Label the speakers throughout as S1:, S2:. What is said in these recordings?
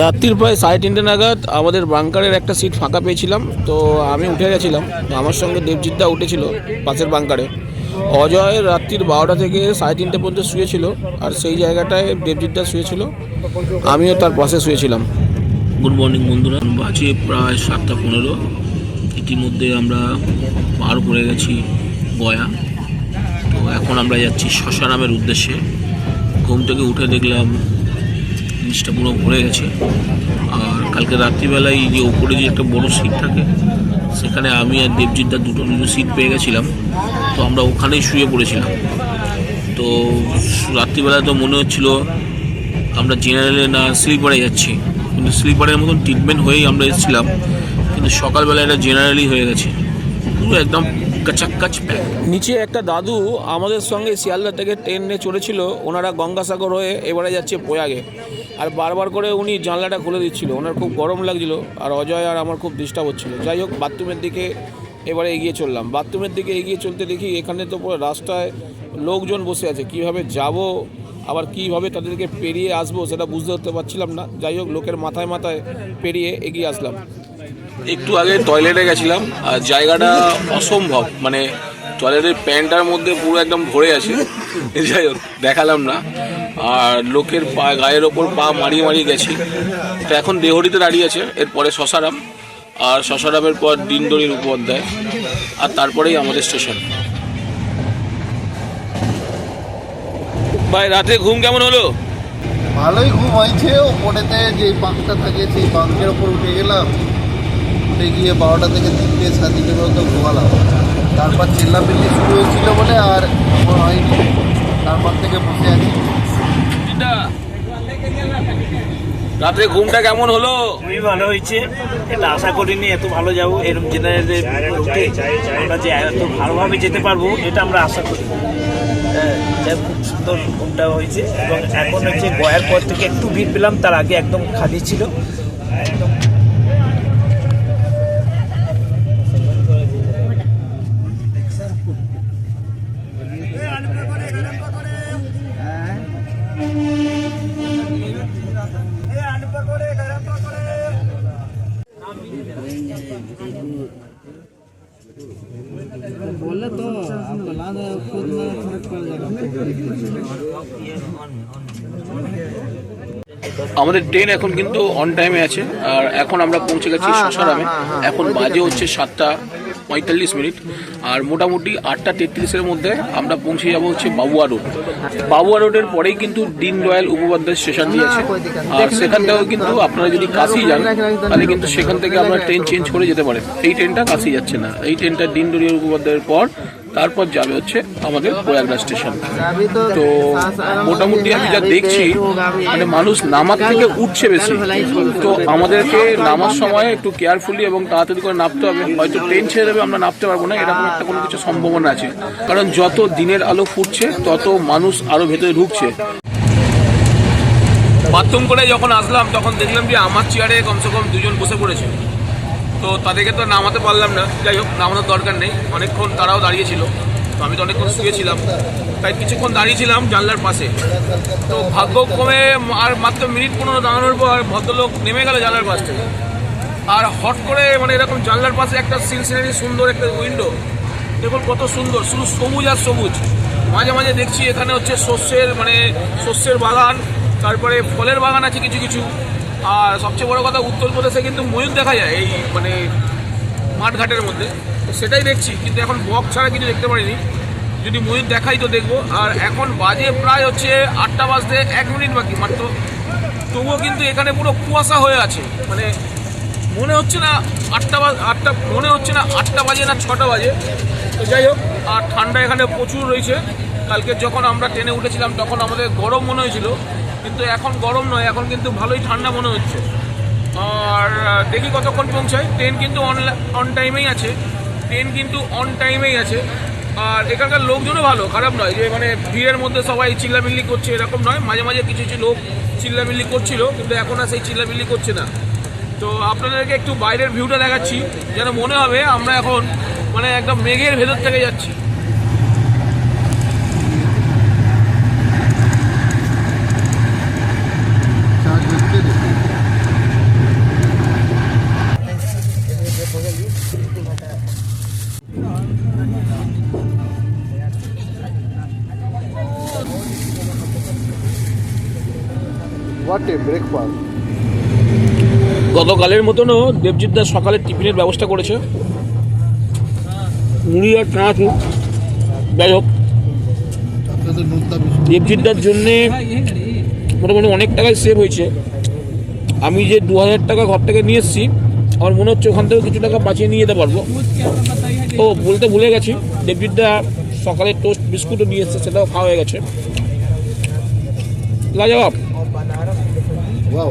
S1: রাত্রির প্রায় সাড়ে তিনটে নাগাদ আমাদের বাংকারের একটা সিট ফাঁকা পেয়েছিলাম। তো আমি উঠে গেছিলাম। আমার সঙ্গে দেবজিৎদা উঠেছিল পাশের বাংকারে অজয় রাত্রির বারোটা থেকে সাড়ে তিনটে পর্যন্ত শুয়েছিল আর সেই জায়গাটায় দেবজিৎদা শুয়েছিল। আমিও তার পাশে শুয়েছিলাম। গুড মর্নিং বন্ধুরা। বাজে প্রায় সাতটা পনেরো। ইতিমধ্যে আমরা পার করে গেছি গয়া। তো এখন আমরা যাচ্ছি শ্মশানামের উদ্দেশ্যে। ঘুম থেকে উঠে দেখলাম জিনিসটা পুরো ভরে গেছে। আর কালকে রাত্রিবেলায় যে ওপরে যে একটা বড় সিট থাকে, সেখানে আমি আর দেবজিৎদার দুটো দুটো সিট পেয়ে গেছিলাম। তো আমরা ওখানেই শুয়ে পড়েছিলাম। তো রাত্রিবেলা তো মনে হচ্ছিল আমরা জেনারেলে না স্লিপারে যাচ্ছি। কিন্তু স্লিপারের মতন ট্রিটমেন্ট হয়েই আমরা এসেছিলাম। কিন্তু সকালবেলা এটা জেনারেলি হয়ে গেছে। পুরো একদম নিচে একটা দাদু আমাদের সঙ্গে শিয়ালদা থেকে ট্রেনে চড়েছিল। ওনারা গঙ্গাসাগর হয়ে এবারে যাচ্ছে প্রয়াগে। আর বারবার করে উনি জানলাটা খুলে দিচ্ছিল। ওনার খুব গরম লাগছিল আর অজয় আর আমার খুব ডিস্টার্ব হচ্ছিল। যাই হোক বাথরুমের দিকে এবারে এগিয়ে চললাম। বাথরুমের দিকে এগিয়ে চলতে দেখি এখানে তো পুরো রাস্তায় লোকজন বসে আছে। কীভাবে যাব, আবার কীভাবে তাদেরকে পেরিয়ে আসব সেটা বুঝতে উঠতে পারছিলাম না। যাই হোক, লোকের মাথায় মাথায় পেরিয়ে এগিয়ে আসলাম। একটু আগে টয়লেটে গেছিলাম। আর জায়গাটা অসম্ভব। মানে টয়লেটের প্যান্টটার মধ্যে পুরো একদম ভরে আছে। যাই হোক, দেখালাম না। আর লোকের পা, গায়ের ওপর পা মারিয়ে মারিয়ে গেছি। তো এখন দেহরিতে দাঁড়িয়ে আছে, এরপরে শশারাম আর শশারামের পর দিনদরির উপাধ্যায়, আর তারপরেই আমাদের স্টেশন। ভাই, রাতে ঘুম কেমন হলো?
S2: ভালোই ঘুম হয়েছে, ওপরেতে যে বাঁকটা থাকে, সেই বাঁকের ওপর উঠে গেলাম। উঠে গিয়ে বারোটা থেকে তিনটে, সাড়ে তিনটে পর্যন্ত ঘুমালাম। তারপর চিল্লাপিল্লি শুরু হয়েছিল বলে আর হয়নি। তারপর থেকে বসে আছি।
S1: রাতে ঘুমটা কেমন হলো?
S3: খুবই ভালো হয়েছে। এটা আশা করিনি এত ভালো যাব এরকম জেনারেলে উঠে আমরা যে এত ভালোভাবে যেতে পারব এটা আমরা আশা করি। হ্যাঁ, খুব সুন্দর ঘুমটা হয়েছে এবং এখন হচ্ছে গয়ার পর থেকে একটু ভিড় পেলাম তার আগে একদম খালি ছিল। একদম
S1: আমাদের ট্রেন এখন কিন্তু অন টাইমে আছে আর এখন আমরা পৌঁছে গেছি শশারামে এখন বাজে হচ্ছে সাতটা পঁয়তাল্লিশ মিনিট আর মোটামুটি আটটা তেত্রিশের মধ্যে আমরা পৌঁছে যাব হচ্ছে বাবুয়া রোড বাবুয়া রোডের পরেই কিন্তু দিন দয়াল উপপাধ্যায় স্টেশন দিয়েছে আর সেখান থেকেও কিন্তু আপনারা যদি কাশি যান তাহলে কিন্তু সেখান থেকে আপনারা ট্রেন চেঞ্জ করে যেতে পারেন। এই ট্রেনটা কাশি যাচ্ছে না। এই ট্রেনটা দিন দরিয়াল উপপাধ্যায়ের পর তারপর যাবে হচ্ছে আমাদের প্রয়াগরাজ স্টেশন। তো মোটামুটি আমি যা দেখছি মানে মানুষ নামার থেকে উঠছে বেশি। তো আমাদেরকে নামার সময় একটু কেয়ারফুলি এবং তাড়াতাড়ি করে নামতে হবে। হয়তো ট্রেন ছেড়ে দেবে, আমরা নামতে পারব না। এরকম একটা কোনো কিছু সম্ভাবনা আছে। কারণ যত দিনের আলো ফুটছে, তত মানুষ আরও ভেতরে ঢুকছে। বাথরুম করে যখন আসলাম, তখন দেখলাম যে আমার চেয়ারে কমসে কম দুজন বসে পড়েছে। তো তাদেরকে তো নামাতে পারলাম না। যাই হোক, নামানোর দরকার নেই। অনেকক্ষণ তারাও দাঁড়িয়েছিল তো আমি তো অনেকক্ষণ শুয়েছিলাম। তাই কিছুক্ষণ দাঁড়িয়েছিলাম জানলার পাশে। তো ভাগ্যক্রমে আর মাত্র মিনিট পনেরো দাঁড়ানোর পর ভদ্রলোক নেমে গেল জানলার পাশ থেকে। আর হট করে মানে এরকম জানলার পাশে একটা সিল সিনারি সুন্দর একটা উইন্ডো। দেখুন কত সুন্দর, শুধু সবুজ আর সবুজ। মাঝে মাঝে দেখছি এখানে হচ্ছে শস্যের মানে শস্যের বাগান, তারপরে ফলের বাগান আছে কিছু কিছু। আর সবচেয়ে বড় কথা উত্তরপ্রদেশে কিন্তু ময়ূর দেখা যায় এই মানে মাঠঘাটের মধ্যে। সেটাই দেখছি, কিন্তু এখন বক ছাড়া কিছু দেখতে পারিনি। যদি ময়ূর দেখাই তো দেখব। আর এখন বাজে প্রায় হচ্ছে আটটা বাজতে এক মিনিট বাকি মাত্র। তবুও কিন্তু এখানে পুরো কুয়াশা হয়ে আছে। মানে মনে হচ্ছে না আটটা বাজ আটটা মনে হচ্ছে না আটটা বাজে না ছটা বাজে। তো যাই হোক, আর ঠান্ডা এখানে প্রচুর রয়েছে। কালকে যখন আমরা ট্রেনে উঠেছিলাম, তখন আমাদের গরম মনে হয়েছিল। কিন্তু এখন গরম নয়, এখন কিন্তু ভালোই ঠান্ডা মনে হচ্ছে। আর দেখি কতক্ষণ পৌঁছায়। ট্রেন কিন্তু অন অন টাইমেই আছে। ট্রেন কিন্তু অন টাইমেই আছে। আর এখানকার লোকজনও ভালো, খারাপ নয় যে মানে ভিড়ের মধ্যে সবাই চিল্লামিল্লি করছে, এরকম নয়। মাঝে মাঝে কিছু কিছু লোক চিল্লামিল্লি করছিল, কিন্তু এখন আর সেই চিল্লামিল্লি করছে না। তো আপনাদেরকে একটু বাইরের ভিউটা দেখাচ্ছি, যেন মনে হবে আমরা এখন মানে একদম মেঘের ভেতর থেকে যাচ্ছি। গতকালের মতনও দেবজিৎদা সকালে টিফিনের ব্যবস্থা করেছে। মুড়ি আর চানাচুর যাই হোক।
S2: আপনাদের নুনতা
S1: জন্যে মোটামুটি অনেক টাকাই সেভ হয়েছে। আমি যে দু হাজার টাকা ঘর থেকে নিয়ে এসেছি, আমার মনে হচ্ছে ওখান থেকে কিছু টাকা বাঁচিয়ে নিয়ে যেতে পারব। ও বলতে ভুলে গেছি। দেবজিৎদা সকালে টোস্ট বিস্কুটও নিয়ে এসেছে, সেটাও খাওয়া হয়ে গেছে। লাজবাব
S2: ওয়াও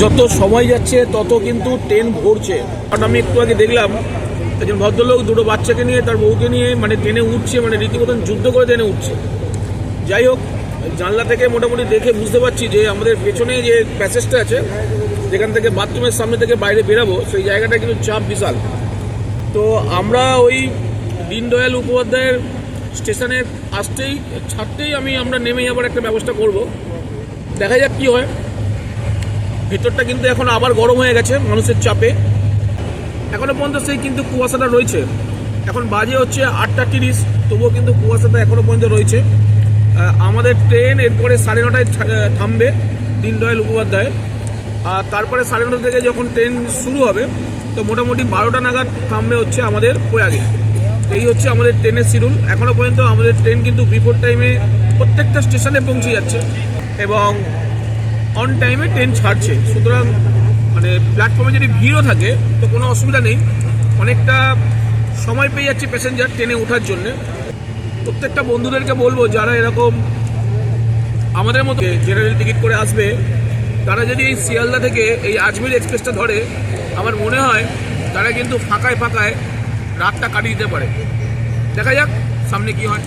S1: যত সময় যাচ্ছে, তত কিন্তু ট্রেন ভরছে আমি একটু আগে দেখলাম, একজন ভদ্রলোক দুটো বাচ্চাকে নিয়ে, তার বউকে নিয়ে মানে ট্রেনে উঠছে মানে রীতিমতন যুদ্ধ করে ট্রেনে উঠছে। যাই হোক, জানলা থেকে মোটামুটি দেখে বুঝতে পারছি যে আমাদের পেছনে যে প্যাসেজটা আছে, যেখান থেকে বাথরুমের সামনে থেকে বাইরে বেরাবো, সেই জায়গাটা কিন্তু চাপ বিশাল। তো আমরা ওই দীনদয়াল উপাধ্যায়ের স্টেশনে আসতেই, ছাড়তেই আমি, আমরা নেমেই আবার একটা ব্যবস্থা করব। দেখা যাক কি হয়। ভেতরটা কিন্তু এখন আবার গরম হয়ে গেছে মানুষের চাপে। এখনও পর্যন্ত সেই কিন্তু কুয়াশাটা রয়েছে। এখন বাজে হচ্ছে আটটা তিরিশ, তবুও কিন্তু কুয়াশাটা এখনও পর্যন্ত রয়েছে। আমাদের ট্রেন এরপরে সাড়ে নটায় থামবে, দীনদয়াল উপাধ্যায়। আর তারপরে সাড়ে নটা থেকে যখন ট্রেন শুরু হবে, তো মোটামুটি বারোটা নাগাদ থামবে হচ্ছে আমাদের প্রয়াগে। এই হচ্ছে আমাদের ট্রেনের শিডিউল। এখনও পর্যন্ত আমাদের ট্রেন কিন্তু বিফোর টাইমে প্রত্যেকটা স্টেশনে পৌঁছে যাচ্ছে। এবং অন টাইমে ট্রেন ছাড়ছে। সুতরাং মানে প্ল্যাটফর্মে যদি ভিড়ও থাকে, তো কোনো অসুবিধা নেই। অনেকটা সময় পেয়ে যাচ্ছে প্যাসেঞ্জার ট্রেনে ওঠার জন্য। প্রত্যেকটা বন্ধুদেরকে বলব, যারা এরকম আমাদের মতো জেনারেল টিকিট করে আসবে, তারা যদি এই শিয়ালদা থেকে এই আজমির এক্সপ্রেসটা ধরে, আমার মনে হয় তারা কিন্তু ফাঁকায় ফাঁকায় রাতটা কাটিয়ে দিতে পারে। দেখা যাক, সামনে কি হয়।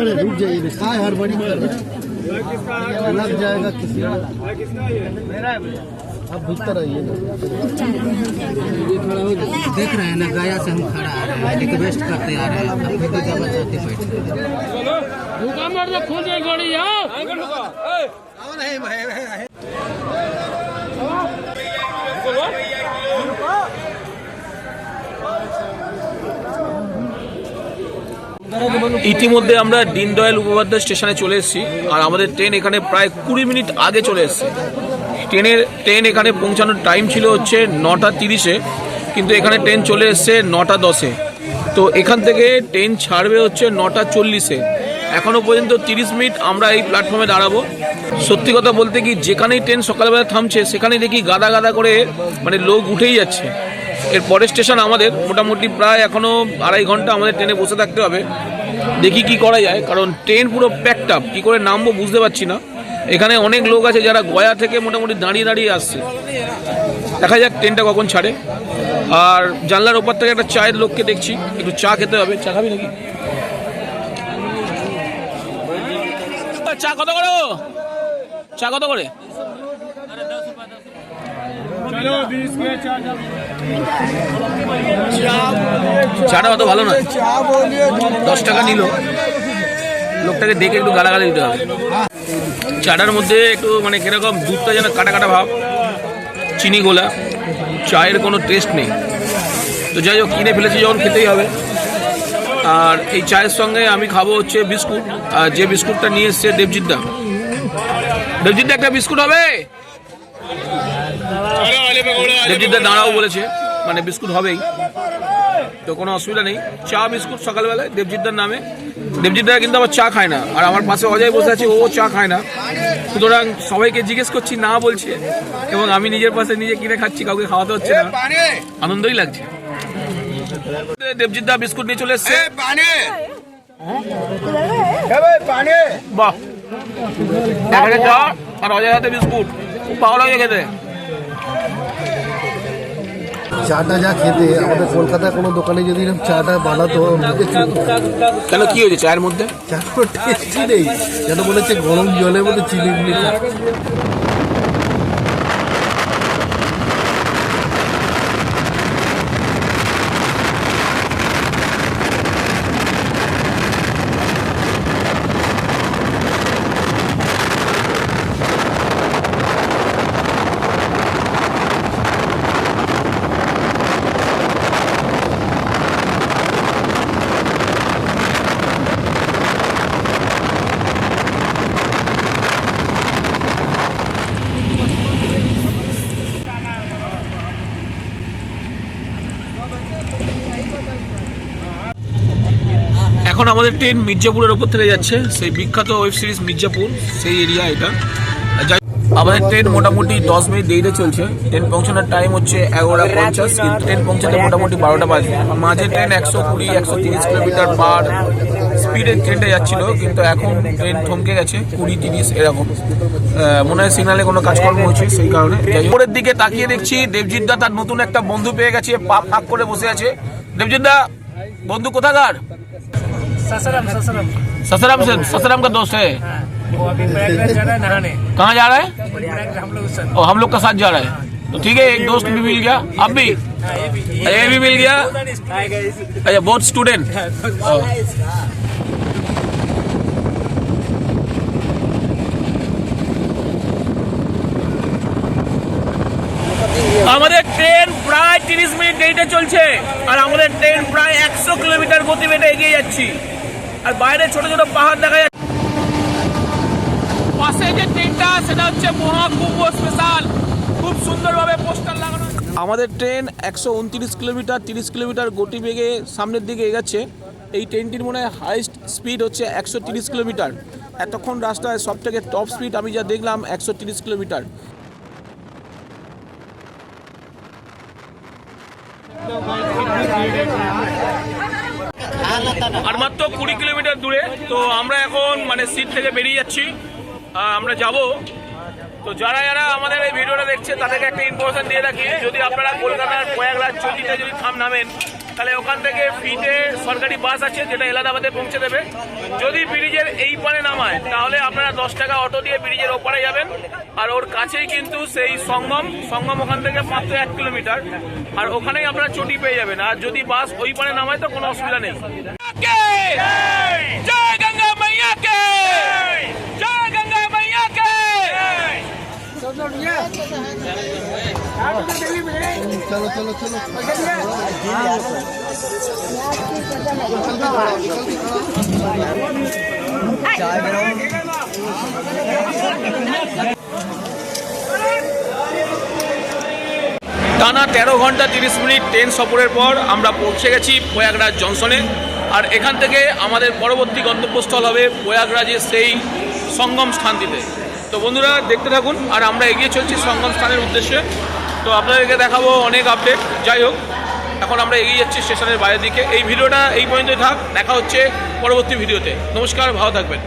S2: अरे रुक जाइए काय हड़बड़ी कर लग जाएगा किसी अब भीतर आइए
S4: देख रहे हैं ना गया से हम खड़ा आ रहे हैं। रिक्वेस्ट करते आ रहे हैं। हम फिर दूसरा बचाते बैठे
S1: ইতিমধ্যে আমরা দীনদয়াল উপাধ্যায় স্টেশনে চলে এসেছি, আর আমাদের ট্রেন এখানে প্রায় কুড়ি মিনিট আগে চলে এসেছে। ট্রেনের, ট্রেন এখানে পৌঁছানোর টাইম ছিল হচ্ছে নটা তিরিশে, কিন্তু এখানে ট্রেন চলে এসছে নটা দশে। তো এখান থেকে ট্রেন ছাড়বে হচ্ছে নটা চল্লিশে। এখনও পর্যন্ত তিরিশ মিনিট আমরা এই প্ল্যাটফর্মে দাঁড়াবো। সত্যি কথা বলতে কি, যেখানেই ট্রেন সকালবেলা থামছে, সেখানেই দেখি গাদা গাদা করে মানে লোক উঠেই যাচ্ছে। এর পরের স্টেশন আমাদের। মোটামুটি প্রায় এখনও আড়াই ঘণ্টা আমাদের ট্রেনে বসে থাকতে হবে। দেখি কি করা যায়, কারণ ট্রেন পুরো প্যাকড আপ কী করে নামবো বুঝতে পারছি না। এখানে অনেক লোক আছে যারা গয়া থেকে মোটামুটি দাঁড়িয়ে দাঁড়িয়ে আসছে। দেখা যাক ট্রেনটা কখন ছাড়ে। আর জানলার ওপর থেকে একটা চায়ের লোককে দেখছি। একটু চা খেতে হবে। চা খাবি নাকি? চা কত করে চা কত করে? চাটা অত ভালো নয়। দশ টাকা নিল। লোকটাকে দেখে একটু গালাগালি দিতে হবে। চাটার মধ্যে একটু মানে কীরকম দুধটা যেন কাটা কাটা ভাব। চিনি গোলা। চায়ের কোনো টেস্ট নেই। তো যাই হোক, কিনে ফেলেছি যখন খেতেই হবে। আর এই চায়ের সঙ্গে আমি খাব হচ্ছে বিস্কুট। আর যে বিস্কুটটা নিয়ে এসছে দেবজিৎদা দেবজিৎদা একটা বিস্কুট হবে? দেবজিৎদা দাঁড়াও বলেছে মানে বিস্কুট হবেই। তো কোনো অসুবিধা নেই। চা, বিস্কুট সকালবেলায়, দেবজিৎদার নামে। দেবজিৎদা কিন্তু আবার চা খায় না। আর আমার পাশে অজয় বসে আছে, ও চা খায় না। সুতরাং সবাইকে জিজ্ঞেস করছি, না বলছে। এবং আমি নিজের পাশে নিজে কিনে খাচ্ছি, কাউকে খাওয়াতে হচ্ছে না। আনন্দই লাগছে। দেবজিৎদা বিস্কুট নিয়ে চলে এসছে। বাহ। আর অজয় হাতে বিস্কুট। খুব ভালো লাগে খেতে
S2: চাটা যা খেতে আমাদের কলকাতায় কোনো দোকানে যদি এরকম চাটা বানাতো।
S1: কেন কি হয়েছে চায়ের মধ্যে?
S2: চা টেস্টি নেই। যেন মনে হচ্ছে গরম জলের মধ্যে চিনি
S1: আমাদের ট্রেন মির্জাপুরের ওপর থেকে যাচ্ছে। সেই বিখ্যাত ওয়েব সিরিজ মির্জাপুর, সেই এরিয়া এটা। আমাদের ট্রেন মোটামুটি দশ মিনিট দেরিতে চলছে। ট্রেন পৌঁছানোর টাইম হচ্ছে এগারোটা পঞ্চাশ, কিন্তু ট্রেন পৌঁছাতে মোটামুটি বারোটা বাজে। মাঝে ট্রেন একশো কুড়ি, একশো তিরিশ কিলোমিটার পার স্পিডে ট্রেনটা যাচ্ছিল, কিন্তু এখন ট্রেন থমকে গেছে কুড়ি, তিরিশ, এরকম। মনে হয় সিগনালে কোনো কাজকর্ম হচ্ছে সেই কারণে। উপরের দিকে তাকিয়ে দেখছি দেবজিৎ দা তার নতুন একটা বন্ধু পেয়ে গেছে পা ফাঁক করে বসে আছে। দেবজিৎ দা, বন্ধু কোথাকার?
S3: ससरम ससरम
S1: ससराम से ससराम का दोस्त है
S3: वो अभी प्रयागराज जा रहा है नहाने
S1: कहाँ जा रहा है
S3: प्रयागराज हम लोग संग
S1: और हम लोग का साथ जा रहा है तो ठीक है एक दोस्त भी मिल गया अब भी
S3: हाँ, ये भी
S1: ये भी मिल गया
S3: हाय गाइस
S1: अच्छा बहुत स्टूडेंट আমাদের ট্রেন প্রায় তিরিশ মিনিট দেরিতে চলছে আর আমাদের ট্রেন প্রায় একশো কিলোমিটার গতিবেগে এগিয়ে যাচ্ছি আর বাইরে ছোট ছোট পাহাড় দেখা যাচ্ছে পাশে যে ট্রেনটা সেটা হচ্ছে মহাকুম্ভ স্পেশাল। খুব সুন্দরভাবে পোস্টার লাগানো আমাদের ট্রেন একশো উনত্রিশ কিলোমিটার তিরিশ কিলোমিটার গতি বেগে সামনের দিকে এগাচ্ছে। এই ট্রেনটির মনে হয় হাইস্ট স্পিড হচ্ছে একশো তিরিশ কিলোমিটার। এতক্ষণ রাস্তায় সব থেকে টপ স্পিড আমি যা দেখলাম একশো তিরিশ কিলোমিটার। আর মাত্র কুড়ি কিলোমিটার দূরে। তো আমরা এখন মানে সিট থেকে বেরিয়ে যাচ্ছি। আমরা যাব। তো যারা যারা আমাদের এই ভিডিওটা দেখছে, তাদেরকে একটা ইনফরমেশন দিয়ে রাখি। যদি আপনারা কলকাতার প্রয়াগরাজ চটিতে যদি থাম নামেন তাহলে ওখান থেকে ফ্রিতে সরকারি বাস আছে যেটা এলাহাবাদে পৌঁছে দেবে। যদি ব্রিজের এই পারে নামায় তাহলে আপনারা দশ টাকা অটো দিয়ে ব্রিজের ওপারে যাবেন। আর ওর কাছেই কিন্তু সেই সঙ্গম সঙ্গম ওখান থেকে মাত্র এক কিলোমিটার। আর ওখানেই আপনারা চটি পেয়ে যাবেন। আর যদি বাস ওই পারে নামায় তো কোনো অসুবিধা নেই। জয় গঙ্গা
S2: চলো চলো চলো
S1: টানা তেরো ঘণ্টা তিরিশ মিনিট ট্রেন সফরের পর আমরা পৌঁছে গেছি প্রয়াগরাজ জংশনে। আর এখান থেকে আমাদের পরবর্তী গন্তব্যস্থল হবে প্রয়াগরাজের সেই সঙ্গম স্থানটিতে তো বন্ধুরা, দেখতে থাকুন, আর আমরা এগিয়ে চলছি সঙ্গম স্থানের উদ্দেশ্যে। তো আপনাদেরকে দেখাবো অনেক আপডেট যাই হোক, এখন আমরা এগিয়ে যাচ্ছি স্টেশনের বাইরের দিকে। এই ভিডিওটা এই পর্যন্তই থাক, দেখা হচ্ছে পরবর্তী ভিডিওতে। নমস্কার, ভালো থাকবেন।